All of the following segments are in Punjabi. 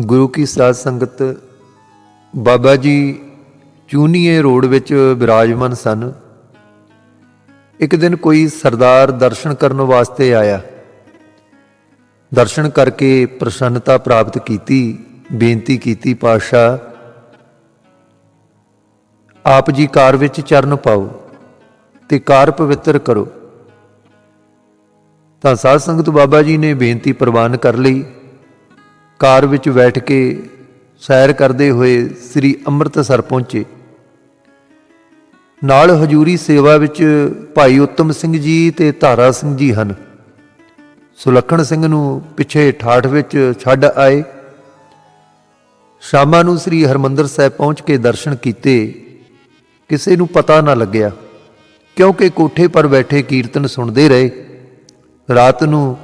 ਗੁਰੂ ਕੀ ਸਾਧ ਸੰਗਤ, ਬਾਬਾ ਜੀ ਚੂਨੀਏ ਰੋਡ ਵਿੱਚ ਵਿਰਾਜਮਾਨ ਸਨ। ਇੱਕ ਦਿਨ ਕੋਈ ਸਰਦਾਰ ਦਰਸ਼ਨ ਕਰਨ ਵਾਸਤੇ ਆਇਆ। ਦਰਸ਼ਨ ਕਰਕੇ ਪ੍ਰਸੰਨਤਾ ਪ੍ਰਾਪਤ ਕੀਤੀ, ਬੇਨਤੀ ਕੀਤੀ, ਪਾਤਸ਼ਾਹ, ਆਪ ਜੀ ਕਾਰ ਵਿੱਚ ਚਰਨ ਪਾਓ ਤੇ ਕਾਰ ਪਵਿੱਤਰ ਕਰੋ। ਤਾਂ ਸਾਧ ਸੰਗਤ ਬਾਬਾ ਜੀ ਨੇ ਬੇਨਤੀ ਪ੍ਰਵਾਨ ਕਰ ਲਈ। ਕਾਰ ਵਿੱਚ ਬੈਠ ਕੇ ਸੈਰ ਕਰਦੇ ਹੋਏ ਸ੍ਰੀ ਅੰਮ੍ਰਿਤਸਰ ਪਹੁੰਚੇ। ਨਾਲ ਹਜੂਰੀ ਸੇਵਾ ਵਿੱਚ ਭਾਈ ਉੱਤਮ ਸਿੰਘ ਜੀ ਤੇ ਧਾਰਾ ਸਿੰਘ ਜੀ ਹਨ। ਸੁਲੱਖਣ ਸਿੰਘ ਨੂੰ ਪਿੱਛੇ ਠਾਠ ਵਿੱਚ ਛੱਡ ਆਏ। ਸ਼ਾਮਾਂ ਨੂੰ ਸ੍ਰੀ ਹਰਮੰਦਰ ਸਾਹਿਬ ਪਹੁੰਚ ਕੇ ਦਰਸ਼ਨ ਕੀਤੇ। ਕਿਸੇ ਨੂੰ ਪਤਾ ਨਾ ਲੱਗਿਆ, ਕਿਉਂਕਿ ਕੋਠੇ ਪਰ ਬੈਠੇ ਕੀਰਤਨ ਸੁਣਦੇ ਰਹੇ। ਰਾਤ ਨੂੰ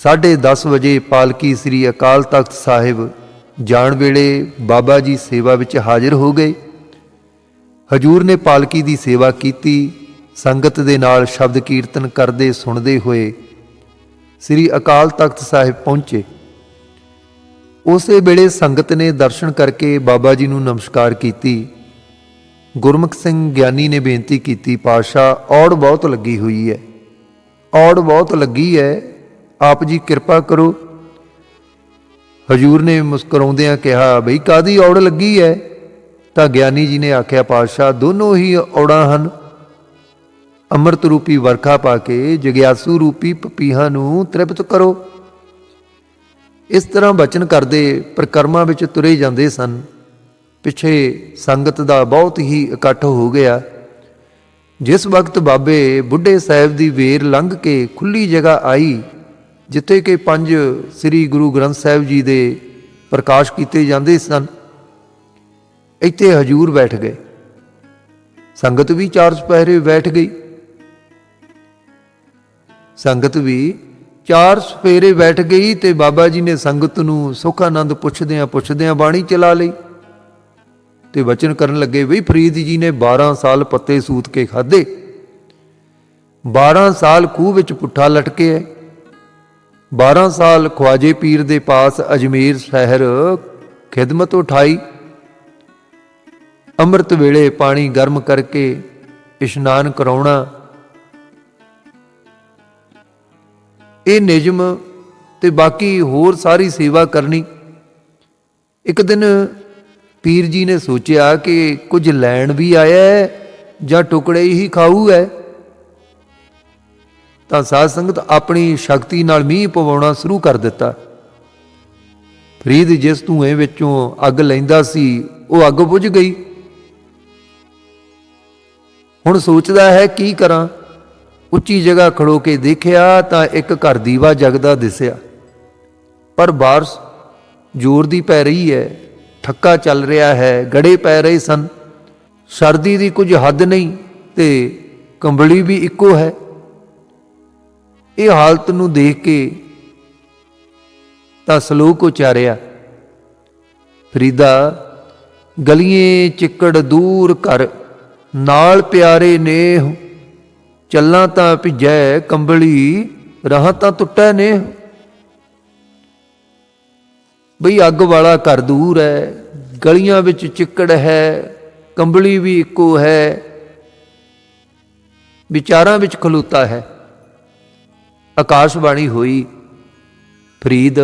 10:30 ਵਜੇ ਪਾਲਕੀ ਸ੍ਰੀ ਅਕਾਲ ਤਖਤ ਸਾਹਿਬ ਜਾਣ ਵੇਲੇ ਬਾਬਾ ਜੀ ਸੇਵਾ ਵਿੱਚ ਹਾਜ਼ਰ ਹੋ ਗਏ। ਹਜੂਰ ਨੇ ਪਾਲਕੀ ਦੀ ਸੇਵਾ ਕੀਤੀ, ਸੰਗਤ ਦੇ ਨਾਲ ਸ਼ਬਦ ਕੀਰਤਨ ਕਰਦੇ ਸੁਣਦੇ ਹੋਏ ਸ੍ਰੀ ਅਕਾਲ ਤਖਤ ਸਾਹਿਬ ਪਹੁੰਚੇ। ਉਸੇ ਵੇਲੇ ਸੰਗਤ ਨੇ ਦਰਸ਼ਨ ਕਰਕੇ ਬਾਬਾ ਜੀ ਨੂੰ ਨਮਸਕਾਰ ਕੀਤੀ। ਗੁਰਮੁਖ ਸਿੰਘ ਗਿਆਨੀ ਨੇ ਬੇਨਤੀ ਕੀਤੀ, ਪਾਤਸ਼ਾਹ, ਔੜ ਬਹੁਤ ਲੱਗੀ ਹੋਈ ਹੈ। ਔੜ ਬਹੁਤ ਲੱਗੀ ਹੈ ਆਪ ਜੀ ਕਿਰਪਾ ਕਰੋ। ਹਜੂਰ ਨੇ ਮੁਸਕਰਾਉਂਦਿਆਂ ਕਿਹਾ, ਬਈ ਕਾਦੀ ਔੜ ਲੱਗੀ ਹੈ ਤਾਂ ਗਿਆਨੀ ਜੀ ਨੇ ਆਖਿਆ, ਪਾਤਸ਼ਾਹ, ਦੋਨੋਂ ਹੀ ਔੜਾਂ ਹਨ। ਅੰਮ੍ਰਿਤ ਰੂਪੀ ਵਰਖਾ ਪਾ ਕੇ ਜਗਿਆਸੂ ਰੂਪੀ ਪਪੀਹਾਂ ਨੂੰ ਤ੍ਰਿਪਤ ਕਰੋ। ਇਸ ਤਰ੍ਹਾਂ ਬਚਨ ਕਰਦੇ ਪ੍ਰਕਰਮਾਂ ਵਿੱਚ ਤੁਰੇ ਜਾਂਦੇ ਸਨ। ਪਿੱਛੇ ਸੰਗਤ ਦਾ ਬਹੁਤ ਹੀ ਇਕੱਠ ਹੋ ਗਿਆ। ਜਿਸ ਵਕਤ ਬਾਬੇ ਬੁੱਢੇ ਸਾਹਿਬ ਦੀ ਵੇਰ ਲੰਘ ਕੇ ਖੁੱਲੀ ਜਗ੍ਹਾ ਆਈ ਜਿੱਥੇ ਕਿ ਪੰਜ ਸ੍ਰੀ ਗੁਰੂ ਗ੍ਰੰਥ ਸਾਹਿਬ ਜੀ ਦੇ ਪ੍ਰਕਾਸ਼ ਕੀਤੇ ਜਾਂਦੇ ਸਨ, ਇੱਥੇ ਹਜੂਰ ਬੈਠ ਗਏ। ਸੰਗਤ ਵੀ ਚਾਰ ਸਪਹਿਰੇ ਬੈਠ ਗਈ। ਸੰਗਤ ਵੀ ਚਾਰ ਸਪੇਰੇ ਬੈਠ ਗਈ ਤੇ ਬਾਬਾ ਜੀ ਨੇ ਸੰਗਤ ਨੂੰ ਸੁਖ ਆਨੰਦ ਪੁੱਛਦਿਆਂ ਪੁੱਛਦਿਆਂ ਬਾਣੀ ਚਲਾ ਲਈ ਤੇ ਵਚਨ ਕਰਨ ਲੱਗੇ ਵੀ ਫਰੀਦ ਜੀ ਨੇ 12 ਸਾਲ ਪੱਤੇ ਸੂਤ ਕੇ ਖਾਦੇ 12 ਸਾਲ ਖੂਹ ਵਿੱਚ ਪੁੱਠਾ ਲਟਕੇ 12 ਸਾਲ ਖਵਾਜੇ ਪੀਰ ਦੇ ਪਾਸ ਅਜਮੇਰ ਸ਼ਹਿਰ ਖਿਦਮਤ ਉਠਾਈ। ਅੰਮ੍ਰਿਤ ਵੇਲੇ ਪਾਣੀ ਗਰਮ ਕਰਕੇ ਇਸ਼ਨਾਨ ਕਰਾਉਣਾ। ਇਹ ਨਿਯਮ ਤੇ ਬਾਕੀ ਹੋਰ ਸਾਰੀ ਸੇਵਾ ਕਰਨੀ। ਇੱਕ ਦਿਨ ਪੀਰ ਜੀ ਨੇ ਸੋਚਿਆ ਕਿ ਕੁਝ ਲੈਣ ਵੀ ਆਇਆ ਹੈ ਜਾਂ ਟੁਕੜੇ ਹੀ ਖਾਊ ਹੈ। ਤਾਂ ਸਾਧ ਸੰਗਤ ਆਪਣੀ ਸ਼ਕਤੀ ਨਾਲ ਮੀਂਹ ਪਵਾਉਣਾ ਸ਼ੁਰੂ ਕਰ ਦਿੱਤਾ। ਫਰੀਦ ਜਿਸ ਧੂਏ ਵਿੱਚੋਂ ਅੱਗ ਲੈਂਦਾ ਸੀ, ਉਹ ਅੱਗ ਬੁਝ ਗਈ। ਹੁਣ ਸੋਚਦਾ ਹੈ, ਕੀ ਕਰਾਂ? ਉੱਚੀ ਜਗ੍ਹਾ ਖੜੋ ਕੇ ਦੇਖਿਆ ਤਾਂ ਇੱਕ ਘਰ ਦੀਵਾ ਜਗਦਾ ਦਿਸਿਆ। ਪਰ ਬਾਰਿਸ਼ ਜ਼ੋਰ ਦੀ ਪੈ ਰਹੀ ਹੈ, ਠੱਕਾ ਚੱਲ ਰਿਹਾ ਹੈ, ਗੜੇ ਪੈ ਰਹੇ ਸਨ। ਸਰਦੀ ਦੀ ਕੁਝ ਹੱਦ ਨਹੀਂ ਤੇ ਕੰਬਲੀ ਵੀ ਇੱਕੋ ਹੈ। ਇਹ ਹਾਲਤ ਨੂੰ ਦੇਖ ਕੇ ਤਾਂ ਸਲੋਕ ਉਚਾਰਿਆ, ਫਰੀਦਾ, ਗਲੀਏ ਚਿੱਕੜ ਦੂਰ ਕਰ, ਨਾਲ ਪਿਆਰੇ ਨੇਹ, ਚੱਲਾਂ ਤਾਂ ਭਿਜੈ ਕੰਬਲੀ, ਰਾਹ ਤਾਂ ਟੁੱਟੈ ਨੇ ਬਈ ਅੱਗ ਵਾਲਾ ਘਰ ਦੂਰ ਹੈ ਗਲੀਆਂ ਵਿੱਚ ਚਿੱਕੜ ਹੈ, ਕੰਬਲੀ ਵੀ ਇੱਕੋ ਹੈ, ਵਿਚਾਰਾਂ ਵਿੱਚ ਖਲੋਤਾ ਹੈ। ਆਕਾਸ਼ਬਾਣੀ ਹੋਈ। ਫਰੀਦ,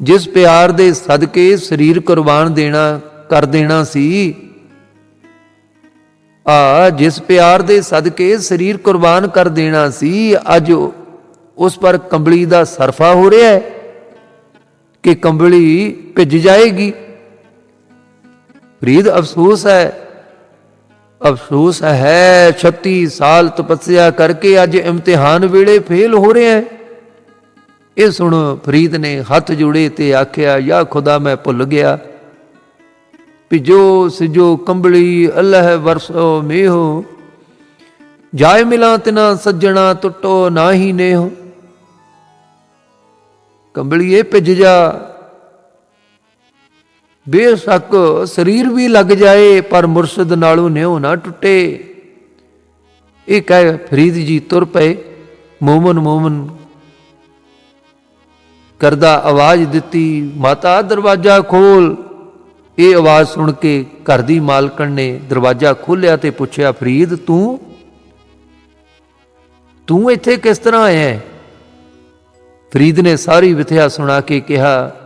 ਜਿਸ ਪਿਆਰ ਦੇ ਸਦਕੇ ਸਰੀਰ ਕੁਰਬਾਨ ਦੇਣਾ, ਕਰ ਦੇਣਾ ਸੀ, ਆ ਜਿਸ ਪਿਆਰ ਦੇ ਸਦਕੇ ਸਰੀਰ ਕੁਰਬਾਨ ਕਰ ਦੇਣਾ ਸੀ, ਅੱਜ ਉਸ ਪਰ ਕੰਬਲੀ ਦਾ ਸਰਫਾ ਹੋ ਰਿਹਾ ਹੈ ਕਿ ਕੰਬਲੀ ਭਿੱਜ ਜਾਏਗੀ। ਫਰੀਦ, ਅਫਸੋਸ ਹੈ ਅਫਸੋਸ ਹੈ 36 ਸਾਲ ਤਪੱਸਿਆ ਕਰਕੇ ਅੱਜ ਇਮਤਿਹਾਨ ਵੇਲੇ ਫੇਲ ਹੋ ਰਿਹਾ ਹੈ। ਇਹ ਸੁਣ ਫਰੀਦ ਨੇ ਹੱਥ ਜੋੜੇ ਤੇ ਆਖਿਆ, ਯਾ ਖੁਦਾ, ਮੈਂ ਭੁੱਲ ਗਿਆ। ਪਿਜੋ ਸਿਜੋ, ਕੰਬਲੀ, ਅੱਲਾਹ ਵਰਸੋ, ਮੇਹੋ। ਜਾਏ ਮਿਲਾਂ ਤਿਨਾ ਸੱਜਣਾ ਟੁੱਟੋ ਨਾਹੀ ਨੇਹੋ। ਕੰਬਲੀਏ ਭਿੱਜ ਜਾ। ਬੇਸ਼ੱਕ ਸਰੀਰ ਵੀ ਲੱਗ ਜਾਏ, ਪਰ ਮੁਰਸ਼ਿਦ ਨਾਲੋਂ ਨਿਉ ਨਾ ਟੁੱਟੇ। ਇਹ ਕਹਿ ਫਰੀਦ ਜੀ ਤੁਰ ਪਏ, ਮੋਮਨ ਮੋਮਨ ਕਰਦਾ ਆਵਾਜ਼ ਦਿੱਤੀ, ਮਾਤਾ, ਦਰਵਾਜ਼ਾ ਖੋਲ। ਇਹ ਆਵਾਜ਼ ਸੁਣ ਕੇ ਘਰ ਦੀ ਮਾਲਕਣ ਨੇ ਦਰਵਾਜ਼ਾ ਖੋਲ੍ਹਿਆ ਤੇ ਪੁੱਛਿਆ, ਫਰੀਦ, ਤੂੰ? ਤੂੰ ਇੱਥੇ ਕਿਸ ਤਰ੍ਹਾਂ ਆਇਆ ਹੈ? ਫਰੀਦ ਨੇ ਸਾਰੀ ਵਿਥਿਆ ਸੁਣਾ ਕੇ ਕਿਹਾ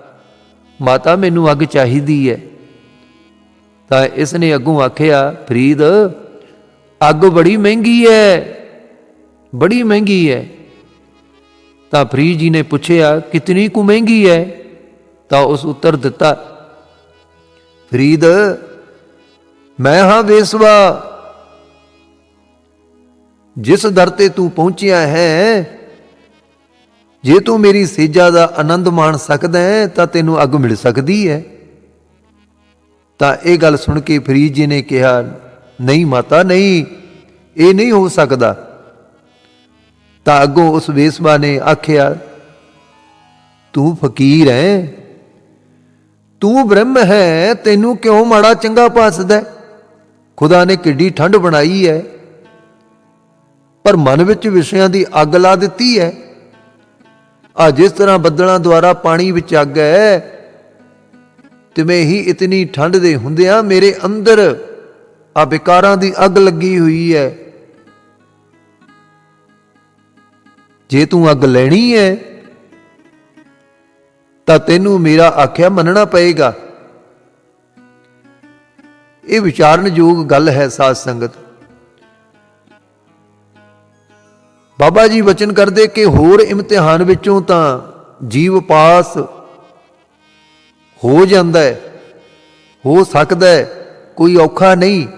ਮਾਤਾ ਮੈਨੂੰ ਅੱਗ ਚਾਹੀਦੀ ਹੈ ਤਾਂ ਇਸ ਨੇ ਅੱਗੋਂ ਆਖਿਆ, ਫਰੀਦ, ਅੱਗ ਬੜੀ ਮਹਿੰਗੀ ਹੈ ਬੜੀ ਮਹਿੰਗੀ ਹੈ ਤਾਂ ਫਰੀਦ ਜੀ ਨੇ ਪੁੱਛਿਆ, ਕਿਤਨੀ ਕੁ ਮਹਿੰਗੀ ਹੈ ਤਾਂ ਉਸ ਉੱਤਰ ਦਿੱਤਾ, ਫਰੀਦ, ਮੈਂ ਹਾਂ ਵੇਸਵਾ। ਜਿਸ ਦਰ ਤੇ ਤੂੰ ਪਹੁੰਚਿਆ ਹੈ ਜੇ ਤੂੰ ਮੇਰੀ ਸੇਜਾ ਦਾ ਆਨੰਦ ਮਾਣ ਸਕਦਾ ਹੈ, ਤਾਂ ਤੈਨੂੰ ਅੱਗ ਮਿਲ ਸਕਦੀ ਹੈ। ਤਾਂ ਇਹ ਗੱਲ ਸੁਣ ਕੇ ਫਰੀਦ ਜੀ ਨੇ ਕਿਹਾ, ਨਹੀਂ ਮਾਤਾ, ਨਹੀਂ, ਇਹ ਨਹੀਂ ਹੋ ਸਕਦਾ। ਤਾਂ ਅੱਗੋਂ ਉਸ ਵੇਸਵਾ ਨੇ ਆਖਿਆ, ਤੂੰ ਫਕੀਰ ਹੈ, ਤੂੰ ਬ੍ਰਹਮ ਹੈ, ਤੈਨੂੰ ਕਿਉਂ ਮਾੜਾ ਚੰਗਾ ਪਾਸਦਾ ਖੁਦਾ ਨੇ ਕਿੱਡੀ ਠੰਡ ਬਣਾਈ ਹੈ, ਪਰ ਮਨ ਵਿੱਚ ਵਿਸ਼ਿਆਂ ਦੀ ਅੱਗ ਲਾ ਦਿੱਤੀ ਹੈ। ਆ ਜਿਸ ਤਰ੍ਹਾਂ ਬੱਦਲਾਂ ਦੁਆਰਾ ਪਾਣੀ ਵਿੱਚ ਅੱਗ ਹੈ, ਤਿਵੇਂ ਹੀ ਇਤਨੀ ਠੰਡ ਦੇ ਹੁੰਦਿਆਂ ਮੇਰੇ ਅੰਦਰ ਆ ਵਿਕਾਰਾਂ ਦੀ ਅੱਗ ਲੱਗੀ ਹੋਈ ਹੈ। ਜੇ ਤੂੰ ਅੱਗ ਲੈਣੀ ਹੈ, ਤਾਂ ਤੈਨੂੰ ਮੇਰਾ ਆਖਿਆ ਮੰਨਣਾ ਪਏਗਾ। ਇਹ ਵਿਚਾਰਨਯੋਗ ਗੱਲ ਹੈ ਸਾਧ ਸੰਗਤ। ਬਾਬਾ ਜੀ ਵਚਨ ਕਰਦੇ ਕਿ ਹੋਰ ਇਮਤਿਹਾਨ ਵਿੱਚੋਂ ਤਾਂ ਜੀਵ ਪਾਸ ਹੋ ਜਾਂਦਾ ਹੈ, ਹੋ ਸਕਦਾ ਹੈ, ਕੋਈ ਔਖਾ ਨਹੀਂ।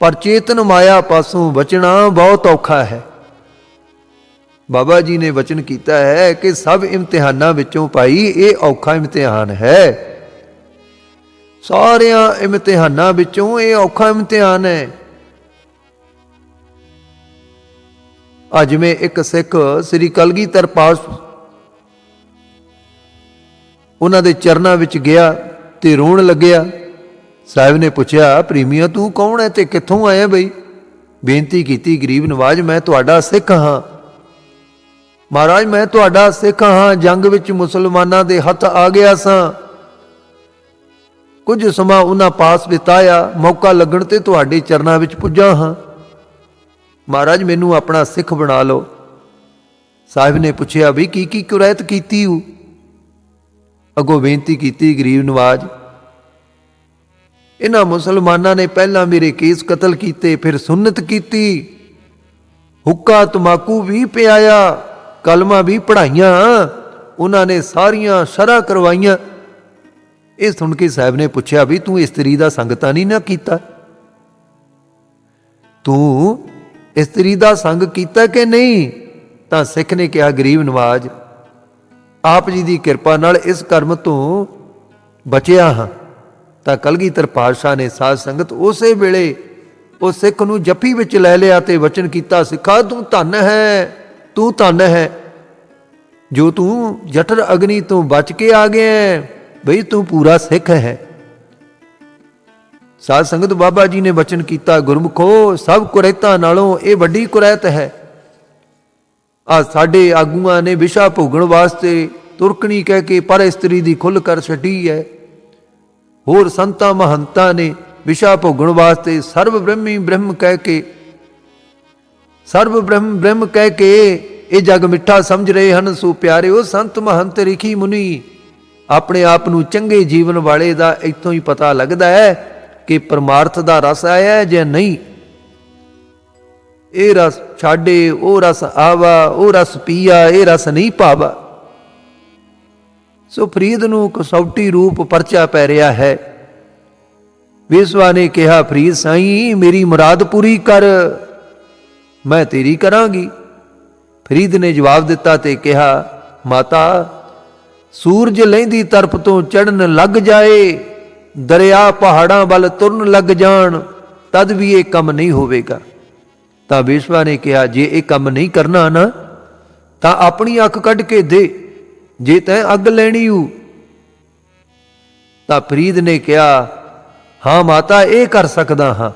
ਪਰ ਚੇਤਨ ਮਾਇਆ ਪਾਸੋਂ ਬਚਣਾ ਬਹੁਤ ਔਖਾ ਹੈ। ਬਾਬਾ ਜੀ ਨੇ ਵਚਨ ਕੀਤਾ ਹੈ ਕਿ ਸਭ ਇਮਤਿਹਾਨਾਂ ਵਿੱਚੋਂ ਭਾਈ ਇਹ ਔਖਾ ਇਮਤਿਹਾਨ ਹੈ। ਸਾਰਿਆਂ ਇਮਤਿਹਾਨਾਂ ਵਿੱਚੋਂ ਇਹ ਔਖਾ ਇਮਤਿਹਾਨ ਹੈ। ਅੱਜ ਮੈਂ ਇੱਕ ਸਿੱਖ ਸ੍ਰੀ ਕਲਗੀਧਰ ਪਾਸ ਉਹਨਾਂ ਦੇ ਚਰਨਾਂ ਵਿੱਚ ਗਿਆ ਤੇ ਰੋਣ ਲੱਗਿਆ। ਸਾਹਿਬ ਨੇ ਪੁੱਛਿਆ, ਪ੍ਰੀਮੀਆ, ਤੂੰ ਕੌਣ ਹੈ ਤੇ ਕਿੱਥੋਂ ਆਇਆ ਬਈ? ਬੇਨਤੀ ਕੀਤੀ, ਗਰੀਬ ਨਵਾਜ, ਮੈਂ ਤੁਹਾਡਾ ਸਿੱਖ ਹਾਂ। ਮਹਾਰਾਜ, ਮੈਂ ਤੁਹਾਡਾ ਸਿੱਖ ਹਾਂ, ਜੰਗ ਵਿੱਚ ਮੁਸਲਮਾਨਾਂ ਦੇ ਹੱਥ ਆ ਗਿਆ ਸਾਂ। ਕੁਝ ਸਮਾਂ ਉਹਨਾਂ ਪਾਸ ਬਿਤਾਇਆ, ਮੌਕਾ ਲੱਗਣ ਤੇ ਤੁਹਾਡੇ ਚਰਨਾਂ ਵਿੱਚ ਪੁੱਜਾ ਹਾਂ। ਮਹਾਰਾਜ, ਮੈਨੂੰ ਆਪਣਾ ਸਿੱਖ ਬਣਾ ਲਓ। ਸਾਹਿਬ ਨੇ ਪੁੱਛਿਆ, ਵੀ ਕੀ ਕੀ ਕੁਰੈਤ ਕੀਤੀ ਹੂ? ਅਗੋ ਬੇਨਤੀ ਕੀਤੀ ਗਰੀਬ ਨਵਾਜ, ਇਹਨਾਂ ਮੁਸਲਮਾਨਾਂ ਨੇ ਪਹਿਲਾਂ ਮੇਰੇ ਕੇਸ ਕਤਲ ਕੀਤੇ, ਫਿਰ ਸੁਨਨਤ ਕੀਤੀ। ਹੁੱਕਾ ਤਮਾਕੂ ਵੀ ਪਿਆਇਆ, ਕਲਮਾ ਵੀ ਪੜਾਈਆਂ ਉਹਨਾਂ ਨੇ ਸਾਰੀਆਂ ਸ਼ਰਾ ਕਰਵਾਈਆਂ। ਇਹ ਸੁਣ ਕੇ ਸਾਹਿਬ ਨੇ ਪੁੱਛਿਆ, ਵੀ ਤੂੰ ਇਸਤਰੀ ਦਾ ਸੰਗਤਾਂ ਨਹੀਂ ਨਾ ਕੀਤਾ? ਤੂੰ ਇਸਤਰੀ ਦਾ ਸੰਗ ਕੀਤਾ ਕਿ ਨਹੀਂ? ਤਾਂ ਸਿੱਖ ਨੇ ਕਿਹਾ, ਗਰੀਬ ਨਵਾਜ, ਆਪ ਜੀ ਦੀ ਕਿਰਪਾ ਨਾਲ ਇਸ ਕਰਮ ਤੋਂ ਬਚਿਆ ਹਾਂ। ਤਾਂ ਕਲਗੀਧਰ ਪਾਤਸ਼ਾਹ ਨੇ ਸਾਧ ਸੰਗਤ ਉਸੇ ਵੇਲੇ ਉਹ ਸਿੱਖ ਨੂੰ ਜੱਫੀ ਵਿੱਚ ਲੈ ਲਿਆ ਤੇ ਵਚਨ ਕੀਤਾ, ਸਿੱਖਾ, ਤੂੰ ਧੰਨ ਹੈ, ਤੂੰ ਧੰਨ ਹੈ। ਜੋ ਤੂੰ ਜਠਰ ਅਗਨੀ ਤੋਂ ਬਚ ਕੇ ਆ ਗਿਆ ਬਈ ਤੂੰ ਪੂਰਾ ਸਿੱਖ ਹੈ। ਸਾਧ ਸੰਗਤ ਬਾਬਾ ਜੀ ਨੇ ਵਚਨ ਕੀਤਾ, ਗੁਰਮੁਖੋ, ਸਭ ਕੁਰੈਤਾਂ ਨਾਲੋਂ ਇਹ ਵੱਡੀ ਕੁਰੈਤ ਹੈ। ਆ ਸਾਡੇ ਆਗੂਆਂ ਨੇ ਵਿਸ਼ਾ ਭੋਗਣ ਵਾਸਤੇ ਤੁਰਕਣੀ ਕਹਿ ਕੇ ਪਰ ਇਸਤਰੀ ਦੀ ਖੁੱਲ ਕਰ ਛੱਡੀ ਹੈ। ਹੋਰ ਸੰਤਾਂ, ਮਹੰਤਾਂ ਨੇ ਵਿਸ਼ਾ ਭੋਗਣ ਵਾਸਤੇ ਸਰਬ ਬ੍ਰਹਮੀ ਬ੍ਰਹਮ ਕਹਿ ਕੇ, ਸਰਬ ਬ੍ਰਹਮ ਬ੍ਰਹਮ ਕਹਿ ਕੇ ਇਹ ਜਗ ਮਿੱਠਾ ਸਮਝ ਰਹੇ ਹਨ। ਸੋ ਪਿਆਰਿਓ, ਸੰਤ, ਮਹੰਤ, ਰਿਖੀ, ਮੁਨੀ, ਆਪਣੇ ਆਪ ਨੂੰ ਚੰਗੇ ਜੀਵਨ ਵਾਲੇ ਦਾ ਇੱਥੋਂ ਹੀ ਪਤਾ ਲੱਗਦਾ ਹੈ ਕਿ ਪਰਮਾਰਥ ਦਾ ਰਸ ਆਇਆ ਹੈ ਜਾਂ ਨਹੀਂ? ਇਹ ਰਸ ਛਾੜੇ ਉਹ ਰਸ ਆਵਾ, ਉਹ ਰਸ ਪੀਆ, ਇਹ ਰਸ ਨਹੀਂ ਪਾਵਾ। ਸੋ ਫਰੀਦ ਨੂੰ ਕਸੌਟੀ ਰੂਪ ਪਰਚਾ ਪੈ ਰਿਹਾ ਹੈ। ਵਿਸਵਾ ਨੇ ਕਿਹਾ, ਫਰੀਦ ਸਾਈਂ, ਮੇਰੀ ਮੁਰਾਦ ਪੂਰੀ ਕਰ। ਮੈਂ ਤੇਰੀ ਕਰਾਂਗੀ। ਫਰੀਦ ਨੇ ਜਵਾਬ ਦਿੱਤਾ ਤੇ ਕਿਹਾ, ਮਾਤਾ, ਸੂਰਜ ਲਹਿੰਦੀ ਤਰਫ ਤੋਂ ਚੜਨ ਲੱਗ ਜਾਏ। ਦਰਿਆ ਪਹਾੜਾਂ ਵੱਲ ਤੁਰਨ ਲੱਗ ਜਾਣ, ਤਦ ਵੀ ਇਹ ਕੰਮ ਨਹੀਂ ਹੋਵੇਗਾ। ਤਾਂ ਵਿਸ਼ਵਾ ਨੇ ਕਿਹਾ, ਜੇ ਇਹ ਕੰਮ ਨਹੀਂ ਕਰਨਾ ਨਾ, ਤਾਂ ਆਪਣੀ ਅੱਖ ਕੱਢ ਕੇ ਦੇ, ਜੇ ਤੈਂ ਅੱਗ ਲੈਣੀ ਹੂ ਤਾਂ ਫਰੀਦ ਨੇ ਕਿਹਾ, ਹਾਂ ਮਾਤਾ, ਇਹ ਕਰ ਸਕਦਾ ਹਾਂ।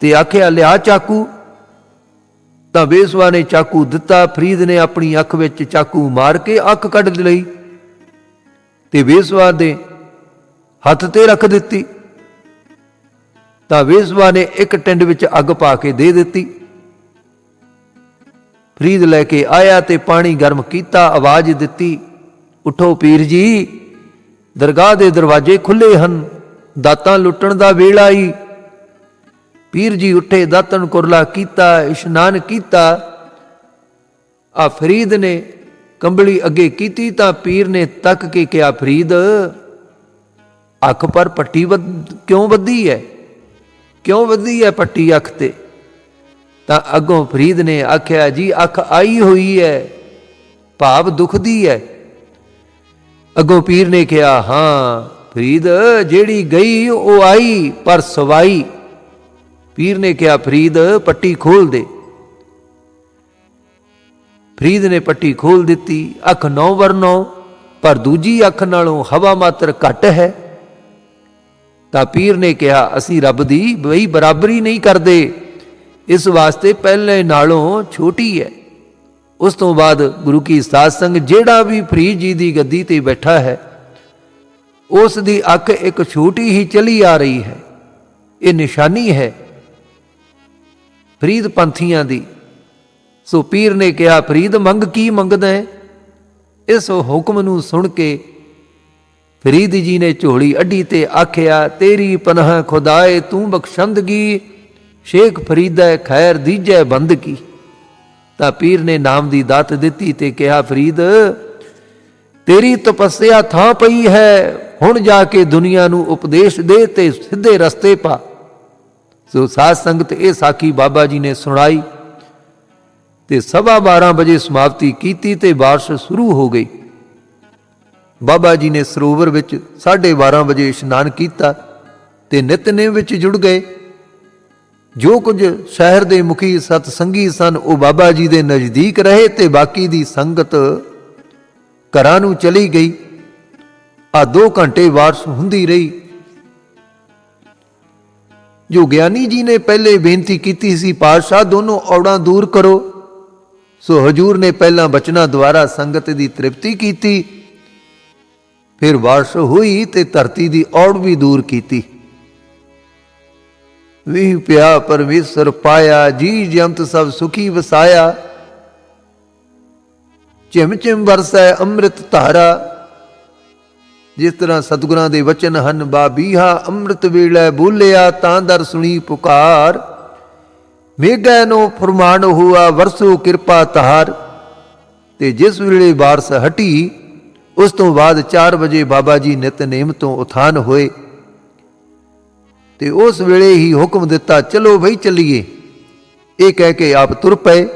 ਤੇ ਆਖਿਆ, ਲਿਆ ਚਾਕੂ। ਤਾਂ ਬੇਸਵਾ ਨੇ ਚਾਕੂ ਦਿੱਤਾ, ਫਰੀਦ ਨੇ ਆਪਣੀ ਅੱਖ ਵਿੱਚ ਚਾਕੂ ਮਾਰ ਕੇ ਅੱਖ ਕੱਢ ਲਈ। ਤੇ ਵੇਸਵਾ ਦੇ ਹੱਥ ਤੇ ਰੱਖ ਦਿੱਤੀ। ਤਾਂ ਵੇਸਵਾ ਨੇ ਇੱਕ ਟਿੰਡ ਵਿੱਚ ਅੱਗ ਪਾ ਕੇ ਦੇ ਦਿੱਤੀ। ਫਰੀਦ ਲੈ ਕੇ ਆਇਆ ਤੇ ਪਾਣੀ ਗਰਮ ਕੀਤਾ, ਆਵਾਜ਼ ਦਿੱਤੀ, ਉਠੋ ਪੀਰ ਜੀ, ਦਰਗਾਹ ਦੇ ਦਰਵਾਜ਼ੇ ਖੁੱਲੇ ਹਨ, ਦਾਤਾਂ ਲੁੱਟਣ ਦਾ ਵੇਲਾ ਹੀ ਪੀਰ ਜੀ ਉੱਠੇ ਦਾਤਨ ਕੁਰਲਾ ਕੀਤਾ, ਇਸ਼ਨਾਨ ਕੀਤਾ। ਆ ਫਰੀਦ ਨੇ ਕੰਬਲੀ ਅੱਗੇ ਕੀਤੀ ਤਾਂ ਪੀਰ ਨੇ ਤੱਕ ਕੇ ਕਿਹਾ, ਫਰੀਦ, ਅੱਖ ਪਰ ਪੱਟੀ ਵੱਧ- ਕਿਉਂ ਵੱਧੀ ਹੈ ਕਿਉਂ ਵੱਧੀ ਹੈ ਪੱਟੀ ਅੱਖ ਤੇ? ਤਾਂ ਅੱਗੋਂ ਫਰੀਦ ਨੇ ਆਖਿਆ, ਜੀ, ਅੱਖ ਆਈ ਹੋਈ ਹੈ ਭਾਵ ਦੁਖਦੀ ਹੈ ਅੱਗੋਂ ਪੀਰ ਨੇ ਕਿਹਾ, ਹਾਂ, ਫਰੀਦ, ਜਿਹੜੀ ਗਈ ਉਹ ਆਈ, ਪਰ ਸਵਾਈ। ਪੀਰ ਨੇ ਕਿਹਾ, ਫਰੀਦ, ਪੱਟੀ ਖੋਲ ਦੇ। ਫਰੀਦ ਨੇ ਪੱਟੀ ਖੋਲ ਦਿੱਤੀ, ਅੱਖ ਨੌ ਵਰਨੋ ਪਰ ਦੂਜੀ ਅੱਖ ਨਾਲੋਂ ਹਵਾ ਮਾਤਰ ਘੱਟ ਹੈ। ਤਾਂ ਪੀਰ ਨੇ ਕਿਹਾ, ਅਸੀਂ ਰੱਬ ਦੀ ਬਈ ਬਰਾਬਰੀ ਨਹੀਂ ਕਰਦੇ। ਇਸ ਵਾਸਤੇ ਪਹਿਲੇ ਨਾਲੋਂ ਛੋਟੀ ਹੈ। ਉਸ ਤੋਂ ਬਾਅਦ ਗੁਰੂ ਕੀ ਸਾਧ ਸੰਗ ਜਿਹੜਾ ਵੀ ਫਰੀਦ ਜੀ ਦੀ ਗੱਦੀ ਤੇ ਬੈਠਾ ਹੈ, ਉਸ ਦੀ ਅੱਖ ਇੱਕ ਛੋਟੀ ਹੀ ਚਲੀ ਆ ਰਹੀ ਹੈ। ਇਹ ਨਿਸ਼ਾਨੀ ਹੈ। ਫਰੀਦ ਪੰਥੀਆਂ ਦੀ ਸੋ ਪੀਰ ਨੇ ਕਿਹਾ, ਫਰੀਦ, ਮੰਗ ਕੀ ਮੰਗਦਾ ਹੈ? ਇਸ ਹੁਕਮ ਨੂੰ ਸੁਣ ਕੇ ਫਰੀਦ ਜੀ ਨੇ ਝੋਲੀ ਅੱਡੀ ਤੇ ਆਖਿਆ, ਤੇਰੀ ਪਨਾਹ ਖੁਦਾਏ, ਤੂੰ ਬਖਸ਼ੰਦਗੀ, ਸ਼ੇਖ ਫਰੀਦਾ ਖੈਰ ਦੀਜੈ ਬੰਦਗੀ। ਤਾਂ ਪੀਰ ਨੇ ਨਾਮ ਦੀ ਦਾਤ ਦਿੱਤੀ ਤੇ ਕਿਹਾ, ਫਰੀਦ, ਤੇਰੀ ਤਪੱਸਿਆ ਥਾਂ ਪਈ ਹੈ, ਹੁਣ ਜਾ ਕੇ ਦੁਨੀਆ ਨੂੰ ਉਪਦੇਸ਼ ਦੇ ਤੇ ਸਿੱਧੇ ਰਸਤੇ ਪਾ। ਸੋ ਸਾਧ ਸੰਗਤ ਇਹ ਸਾਖੀ ਬਾਬਾ ਜੀ ਨੇ ਸੁਣਾਈ। ਤੇ ਸਵਾ 12 ਵਜੇ ਸਮਾਪਤੀ ਕੀਤੀ ਤੇ ਬਾਰਿਸ਼ ਸ਼ੁਰੂ ਹੋ ਗਈ। ਬਾਬਾ ਜੀ ਨੇ ਸਰੋਵਰ ਵਿੱਚ 12:30 ਵਜੇ ਇਸ਼ਨਾਨ ਕੀਤਾ ਤੇ ਨਿਤਨੇਮ ਵਿੱਚ ਜੁੜ ਗਏ। ਜੋ ਕੁਝ ਸ਼ਹਿਰ ਦੇ ਮੁਖੀ ਸਤ ਸੰਗੀ ਸਨ, ਉਹ ਬਾਬਾ ਜੀ ਦੇ ਨਜ਼ਦੀਕ ਰਹੇ ਤੇ ਬਾਕੀ ਦੀ ਸੰਗਤ ਘਰਾਂ ਨੂੰ ਚਲੀ ਗਈ। ਆ 2 ਘੰਟੇ ਵਾਰਸ਼ ਹੁੰਦੀ ਰਹੀ। ਜੋ ਗਿਆਨੀ ਜੀ ਨੇ ਪਹਿਲੇ ਬੇਨਤੀ ਕੀਤੀ ਸੀ, ਪਾਤਸ਼ਾਹ, ਦੋਨੋਂ ਔੜਾਂ ਦੂਰ ਕਰੋ। ਸੋ ਹਜੂਰ ਨੇ ਪਹਿਲਾਂ ਬਚਨਾਂ ਦੁਆਰਾ ਸੰਗਤ ਦੀ ਤ੍ਰਿਪਤੀ ਕੀਤੀ, ਫਿਰ ਬਾਰਿਸ਼ ਹੋਈ ਤੇ ਧਰਤੀ ਦੀ ਔੜ ਵੀ ਦੂਰ ਕੀਤੀ। ਵੀ ਪਿਆ ਪਰਮੇਸ਼ਰ ਪਾਇਆ, ਜੀ ਜੰਤ ਸਭ ਸੁਖੀ ਵਸਾਇਆ। ਚਿਮ ਚਿਮ ਵਰਸੈ ਅੰਮ੍ਰਿਤ ਧਾਰਾ। ਜਿਸ ਤਰ੍ਹਾਂ ਸਤਿਗੁਰਾਂ ਦੇ ਵਚਨ ਹਨ, ਬਾਬੀਹਾ ਅੰਮ੍ਰਿਤ ਵੇਲੇ ਬੋਲਿਆ, ਤਾਂ ਦਰ ਸੁਣੀ ਪੁਕਾਰ। ਮੇਘੈ ਨੂੰ ਫਰਮਾਨ ਹੁਆ, ਵਰਸੋ ਕਿਰਪਾ ਤਹਾਰ। ਤੇ ਜਿਸ ਵੇਲੇ ਬਾਰਸ ਹਟੀ, ਉਸ ਤੋਂ ਬਾਅਦ 4 ਵਜੇ ਬਾਬਾ ਜੀ ਨਿਤਨੇਮ ਤੋਂ ਉਥਾਨ ਹੋਏ। ਤੇ ਉਸ ਵੇਲੇ ਹੀ ਹੁਕਮ ਦਿੱਤਾ, ਚਲੋ ਭਈ ਚੱਲੀਏ। ਇਹ ਕਹਿ ਕੇ ਆਪ ਤੁਰ ਪਏ।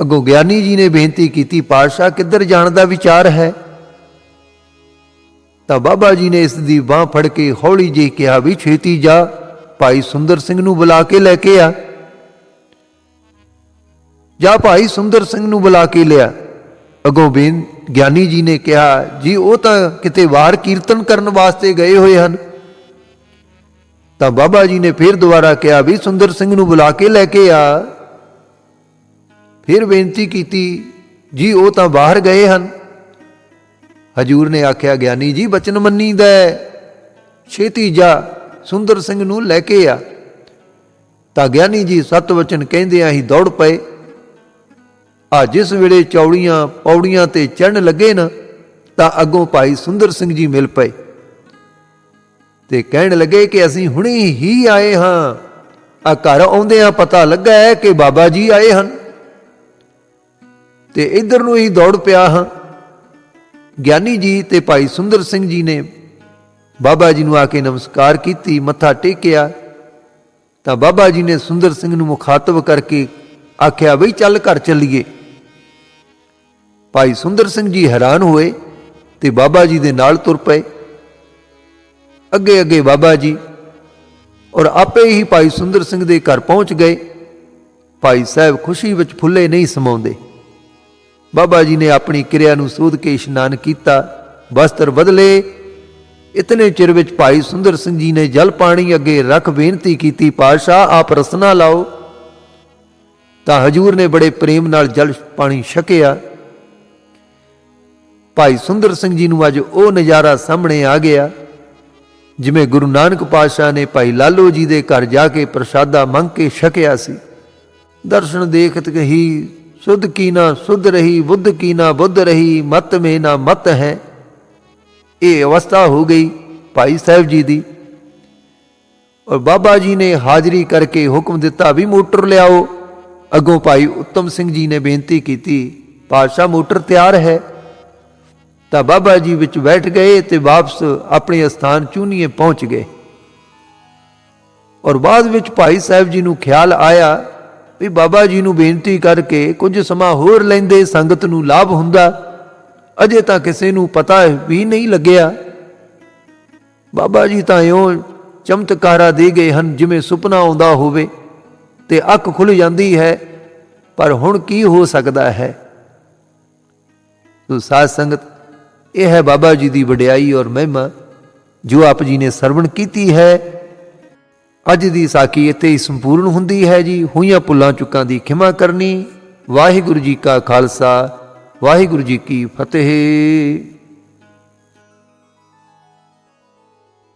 ਅੱਗੋਂ ਗਿਆਨੀ ਜੀ ਨੇ ਬੇਨਤੀ ਕੀਤੀ, ਪਾਤਸ਼ਾਹ, ਕਿੱਧਰ ਜਾਣ ਦਾ ਵਿਚਾਰ ਹੈ? ਤਾਂ ਬਾਬਾ ਜੀ ਨੇ ਇਸ ਦੀ ਬਾਹ ਫੜ ਕੇ ਹੌਲੀ ਜਿਹੀ ਕਿਹਾ, ਵੀ ਛੇਤੀ ਜਾ। ਭਾਈ ਸੁੰਦਰ ਸਿੰਘ ਨੂੰ ਬੁਲਾ ਕੇ ਲੈ ਕੇ ਆ। ਜਾਂ ਭਾਈ ਸੁੰਦਰ ਸਿੰਘ ਨੂੰ ਬੁਲਾ ਕੇ ਲਿਆ। ਅਗੋਂ ਬੇਨ ਗਿਆਨੀ ਜੀ ਨੇ ਕਿਹਾ, ਜੀ, ਉਹ ਤਾਂ ਕਿਤੇ ਵਾਰ ਕੀਰਤਨ ਕਰਨ ਵਾਸਤੇ ਗਏ ਹੋਏ ਹਨ। ਤਾਂ ਬਾਬਾ ਜੀ ਨੇ ਫਿਰ ਦੁਬਾਰਾ ਕਿਹਾ, ਵੀ ਸੁੰਦਰ ਸਿੰਘ ਨੂੰ ਬੁਲਾ ਕੇ ਲੈ ਕੇ ਆ। ਫਿਰ ਬੇਨਤੀ ਕੀਤੀ, ਜੀ, ਉਹ ਤਾਂ ਬਾਹਰ ਗਏ ਹਨ। ਹਜੂਰ ਨੇ ਆਖਿਆ, ਗਿਆਨੀ ਜੀ, ਬਚਨ ਮੰਨੀਦਾ ਹੈ। ਛੇਤੀ ਜਾ। ਸੁੰਦਰ ਸਿੰਘ ਨੂੰ ਲੈ ਕੇ ਆ। ਤਾਂ ਗਿਆਨੀ ਜੀ ਸਤ ਵਚਨ ਆ ਹੀ ਦੌੜ ਪਏ। ਆ ਜਿਸ ਵੇਲੇ ਚੌੜੀਆਂ ਪੌੜੀਆਂ ਤੇ ਚੜਨ ਲੱਗੇ ਨਾ, ਤਾਂ ਅੱਗੋਂ ਭਾਈ ਸੁੰਦਰ ਸਿੰਘ ਜੀ ਮਿਲ ਪਏ। ਤੇ ਕਹਿਣ ਲੱਗੇ ਕਿ ਅਸੀਂ ਹੁਣੇ ਹੀ ਆਏ ਹਾਂ। ਆ ਘਰ ਆਉਂਦੇ ਆਉਂਦਿਆਂ ਪਤਾ ਲੱਗਾ ਹੈ ਕਿ ਬਾਬਾ ਜੀ ਆਏ ਹਨ। ਤੇ ਇਧਰ ਨੂੰ ਹੀ ਦੌੜ ਪਿਆ ਹਾਂ। ਗਿਆਨੀ ਜੀ ਤੇ ਭਾਈ ਸੁੰਦਰ ਸਿੰਘ ਜੀ ਨੇ ਬਾਬਾ ਜੀ ਨੂੰ ਆ ਕੇ ਨਮਸਕਾਰ ਕੀਤੀ, ਮੱਥਾ ਟੇਕਿਆ, ਤਾਂ ਬਾਬਾ ਜੀ ਨੇ ਸੁੰਦਰ ਸਿੰਘ ਨੂੰ ਮੁਖਾਤਬ ਕਰਕੇ ਆਖਿਆ, ਬਈ ਚੱਲ ਘਰ ਚੱਲੀਏ। ਭਾਈ ਸੁੰਦਰ ਸਿੰਘ ਜੀ ਹੈਰਾਨ ਹੋਏ ਤੇ ਬਾਬਾ ਜੀ ਦੇ ਨਾਲ ਤੁਰ ਪਏ। ਅੱਗੇ ਅੱਗੇ ਬਾਬਾ ਜੀ ਔਰ ਆਪੇ ਹੀ ਭਾਈ ਸੁੰਦਰ ਸਿੰਘ ਦੇ ਘਰ ਪਹੁੰਚ ਗਏ। ਭਾਈ ਸਾਹਿਬ ਖੁਸ਼ੀ ਵਿੱਚ ਫੁੱਲੇ ਨਹੀਂ ਸਮਾਉਂਦੇ। ਬਾਬਾ ਜੀ ਨੇ ਆਪਣੀ ਕਿਰਿਆ ਨੂੰ ਸੋਧ ਕੇ ਇਸ਼ਨਾਨ ਕੀਤਾ ਵਸਤਰ ਬਦਲੇ ਇਤਨੇ ਚਿਰ ਵਿੱਚ ਭਾਈ ਸੁੰਦਰ ਸਿੰਘ ਜੀ ਨੇ ਜਲ ਪਾਣੀ ਅੱਗੇ ਰੱਖ ਬੇਨਤੀ ਕੀਤੀ, ਪਾਤਸ਼ਾਹ, ਆਪ ਰਸਨਾ ਲਾਓ। ਤਾਂ ਹਜੂਰ ਨੇ ਬੜੇ ਪ੍ਰੇਮ ਨਾਲ ਜਲ ਪਾਣੀ ਛਕਿਆ। ਭਾਈ ਸੁੰਦਰ ਸਿੰਘ ਜੀ ਨੂੰ ਅੱਜ ਉਹ ਨਜ਼ਾਰਾ ਸਾਹਮਣੇ ਆ ਗਿਆ, ਜਿਵੇਂ ਗੁਰੂ ਨਾਨਕ ਪਾਤਸ਼ਾਹ ਨੇ ਭਾਈ ਲਾਲੋ ਜੀ ਦੇ ਘਰ ਜਾ ਕੇ ਪ੍ਰਸ਼ਾਦਾ ਮੰਗ ਕੇ ਛਕਿਆ ਸੀ। ਦਰਸ਼ਨ ਦੇਖਤ ਕਹੀ, ਸੁਧ ਕੀ ਨਾ ਸੁਧ ਰਹੀ, ਬੁੱਧ ਕੀ ਨਾ ਬੁੱਧ ਰਹੀ, ਮਤ ਮੇ ਨਾ ਮਤ ਹੈ। ਇਹ ਅਵਸਥਾ ਹੋ ਗਈ ਭਾਈ ਸਾਹਿਬ ਜੀ ਦੀ। ਔਰ ਬਾਬਾ ਜੀ ਨੇ ਹਾਜ਼ਰੀ ਕਰਕੇ ਹੁਕਮ ਦਿੱਤਾ ਵੀ ਮੋਟਰ ਲਿਆਓ। ਅੱਗੋਂ ਭਾਈ ਉੱਤਮ ਸਿੰਘ ਜੀ ਨੇ ਬੇਨਤੀ ਕੀਤੀ, ਪਾਤਸ਼ਾਹ, ਮੋਟਰ ਤਿਆਰ ਹੈ। ਤਾਂ ਬਾਬਾ ਜੀ ਵਿੱਚ ਬੈਠ ਗਏ ਤੇ ਵਾਪਸ ਆਪਣੇ ਸਥਾਨ ਚੂਨੀਏ ਪਹੁੰਚ ਗਏ। ਔਰ ਬਾਅਦ ਵਿੱਚ ਭਾਈ ਸਾਹਿਬ ਜੀ ਨੂੰ ਖਿਆਲ ਆਇਆ ਵੀ ਬਾਬਾ ਜੀ ਨੂੰ ਬੇਨਤੀ ਕਰਕੇ ਕੁਝ ਸਮਾਂ ਹੋਰ ਲੈਂਦੇ ਸੰਗਤ ਨੂੰ ਲਾਭ ਹੁੰਦਾ। ਅਜੇ ਤਾਂ ਕਿਸੇ ਨੂੰ ਪਤਾ ਵੀ ਨਹੀਂ ਲੱਗਿਆ। ਬਾਬਾ ਜੀ ਤਾਂ ਇਉਂ ਚਮਤਕਾਰਾ ਦੇ ਗਏ ਹਨ, ਜਿਵੇਂ ਸੁਪਨਾ ਆਉਂਦਾ ਹੋਵੇ ਤੇ ਅੱਖ ਖੁੱਲ ਜਾਂਦੀ ਹੈ, ਪਰ ਹੁਣ ਕੀ ਹੋ ਸਕਦਾ ਹੈ? ਤੋ ਸਾਧ ਸੰਗਤ, ਇਹ ਹੈ ਬਾਬਾ ਜੀ ਦੀ ਵਡਿਆਈ ਔਰ ਮਹਿਮਾ, ਜੋ ਆਪ ਜੀ ਨੇ ਸਰਵਣ ਕੀਤੀ ਹੈ। ਅੱਜ ਦੀ ਸਾਖੀ ਇੱਥੇ ਹੀ ਸੰਪੂਰਨ ਹੁੰਦੀ ਹੈ ਜੀ। ਹੋਈਆਂ ਪੁੱਲਾਂ ਚੁੱਕਾਂ ਦੀ ਖਿਮਾ ਕਰਨੀ। ਵਾਹਿਗੁਰੂ ਜੀ ਕਾ ਖਾਲਸਾ। ਵਾਹਿਗੁਰੂ ਜੀ ਕੀ ਫਤਿਹ।